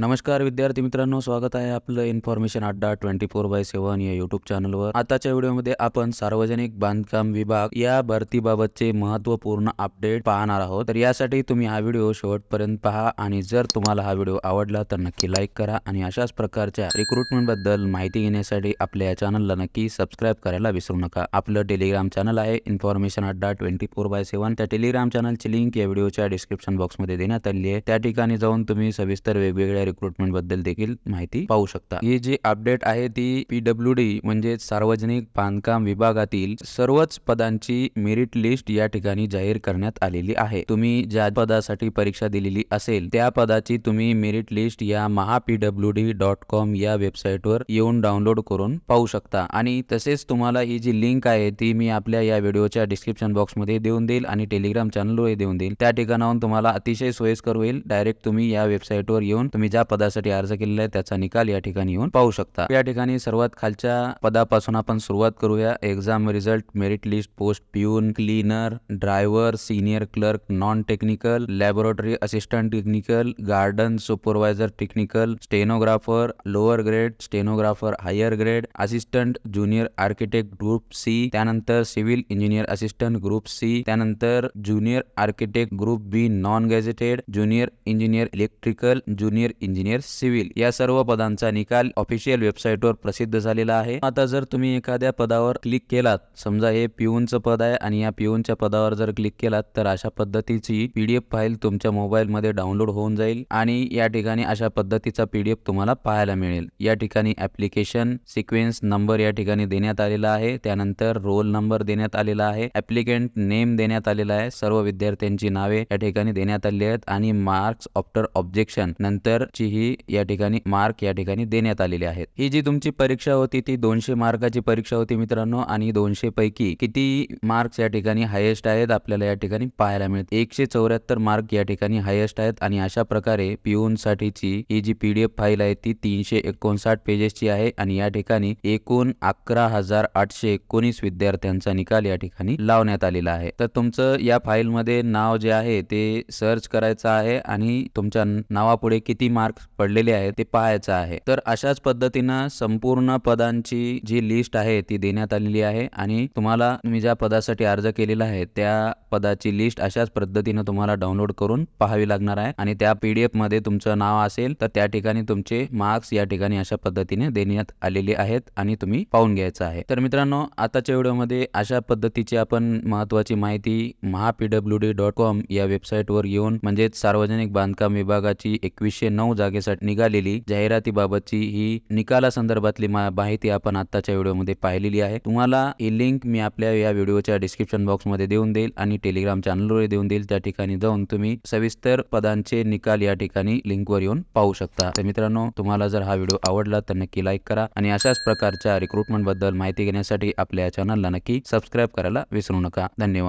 नमस्कार विद्यार्थी मित्रांनो स्वागत आहे आपलं information Adda twenty four by seven या युट्यूब चॅनलवर आताच्या व्हिडिओमध्ये आपण सार्वजनिक बांधकाम विभाग या भरतीबाबतचे महत्त्वपूर्ण अपडेट पाहणार आहोत. तर यासाठी तुम्ही हा व्हिडिओ शेवटपर्यंत पहा आणि जर तुम्हाला हा व्हिडिओ आवडला तर नक्की लाईक करा आणि अशाच प्रकारच्या रिक्रुटमेंटबद्दल माहिती घेण्यासाठी आपल्या या चॅनलला नक्की सबस्क्राईब करायला विसरू नका. आपलं टेलिग्राम चॅनल आहे information Adda twenty four by seven त्या टेलिग्राम चॅनलची लिंक या व्हिडिओच्या डिस्क्रिप्शन बॉक्समध्ये देण्यात आली आहे. त्या ठिकाणी जाऊन तुम्ही सविस्तर वेगवेगळ्या रिक्रुटमेंटबद्दल देखील माहिती पाहू शकता. ही जी अपडेट आहे ती पीडब्ल्यू डी म्हणजे सार्वजनिक बांधकाम विभागातील सर्वच पदांची मेरिट लिस्ट या ठिकाणी जाहीर करण्यात आलेली आहे. तुम्ही ज्या पदासाठी परीक्षा दिलेली असेल त्या पदाची तुम्ही मेरिट लिस्ट या Maha PWD dot com या वेबसाईटवर येऊन डाउनलोड करून पाहू शकता. आणि तसेच तुम्हाला ही जी लिंक आहे ती मी आपल्या या व्हिडिओच्या डिस्क्रिप्शन बॉक्समध्ये देऊन देईल आणि टेलिग्राम चॅनलवर देऊन देईल. त्या ठिकाणाहून तुम्हाला अतिशय सोयीस्कर होईल. डायरेक्ट तुम्ही या वेबसाईटवर येऊन तुम्ही ज्या पदासाठी अर्ज केलेला आहे. त्याचा निकाल या ठिकाणी येऊन पाहू शकता. या ठिकाणी सर्वात खालच्या पदापासून आपण सुरुवात करूया. Exam result merit list post peon cleaner driver senior clerk non technical laboratory assistant technical garden supervisor technical stenographer lower grade stenographer higher grade assistant junior architect group C त्यानंतर civil engineer assistant group C त्यानंतर junior architect group B non gazetted junior engineer electrical junior engineer civil या सर्व पदांचा निकाल official वेबसाईटवर प्रसिद्ध झालेला आहे. आता जर तुम्ही एखाद्या पदावर क्लिक केलात समजा हे पिऊनचं पद आहे आणि या पिऊनच्या पदावर जर क्लिक केलात तर अशा पद्धतीची पीडीएफ फाईल तुमच्या मोबाईलमध्ये डाउनलोड होऊन जाईल आणि या ठिकाणी अशा पद्धतीचा पीडीएफ तुम्हाला पाहायला मिळेल. या ठिकाणी ऍप्लिकेशन सिक्वेन्स नंबर या ठिकाणी देण्यात आलेला आहे. त्यानंतर रोल नंबर देण्यात आलेला आहे. ऍप्लिकेंट नेम देण्यात आलेला आहे. सर्व विद्यार्थ्यांची नावे या ठिकाणी देण्यात आली आहेत आणि मार्क्स आफ्टर ऑब्जेक्शन नंतर नंतरची ही या ठिकाणी मार्क या ठिकाणी देण्यात आलेले आहेत. ही जी तुमची परीक्षा होती ती दोनशे मार्काची परीक्षा होती मित्रांनो आणि दोनशे पैकी किती मार्क्स या ठिकाणी हायेस्ट आहेत आपल्याला या ठिकाणी पाहायला मिळत एकशे चौऱ्याहत्तर मार्क या ठिकाणी हायेस्ट आहेत आणि अशा प्रकारे पिऊन साठीची ही जी पीडीएफ फाईल आहे ती तीनशे एकोणसाठ पेजेसची आहे आणि या ठिकाणी एकूण अकरा हजार आठशे एकोणीस विद्यार्थ्यांचा निकाल या ठिकाणी लावण्यात आलेला आहे. तर तुमचं या फाईलमध्ये नाव जे आहे ते सर्च करायचं आहे आणि तुमच्या नावापुढे किती मार्क्स पडलेले आहेत ते पाहायचं आहे. तर अशाच पद्धतीनं संपूर्ण पदांची जी लिस्ट आहे ती देण्यात आलेली आहे आणि तुम्हाला तुम्ही ज्या पदासाठी अर्ज केलेला आहे त्या पदाची लिस्ट अशाच पद्धतीनं तुम्हाला डाउनलोड करून पाहावी लागणार आहे आणि त्या पीडीएफमध्ये तुमचं नाव असेल तर त्या ठिकाणी तुमचे मार्क्स या ठिकाणी अशा पद्धतीने देण्यात आलेले आहेत आणि तुम्ही पाहून घ्यायचं आहे. तर मित्रांनो आताच्या व्हिडिओमध्ये अशा पद्धतीची आपण महत्वाची माहिती Maha PWD dot com या वेबसाईटवर येऊन म्हणजेच सार्वजनिक बांधकाम विभागाची एकवीसशे नऊ जागेसाठी निघालेली. जाहिरातीबाबतची ही निकाला संदर्भातली मा- माहिती आपण आताच्या व्हिडिओमध्ये पाहिलेली आहे. तुम्हाला ही लिंक मी आपल्या या व्हिडिओच्या डिस्क्रिप्शन बॉक्समध्ये देऊन देईल आणि टेलिग्राम चॅनलवर देऊन देईल. त्या ठिकाणी जाऊन तुम्ही सविस्तर पदांचे निकाल या ठिकाणी लिंकवर येऊन पाहू शकता. तर मित्रांनो तुम्हाला जर हा व्हिडिओ आवडला तर नक्की लाईक करा आणि अशाच प्रकारच्या रिक्रुटमेंटबद्दल माहिती घेण्यासाठी आपल्या चॅनलला नक्की सबस्क्राईब करायला विसरू नका. धन्यवाद.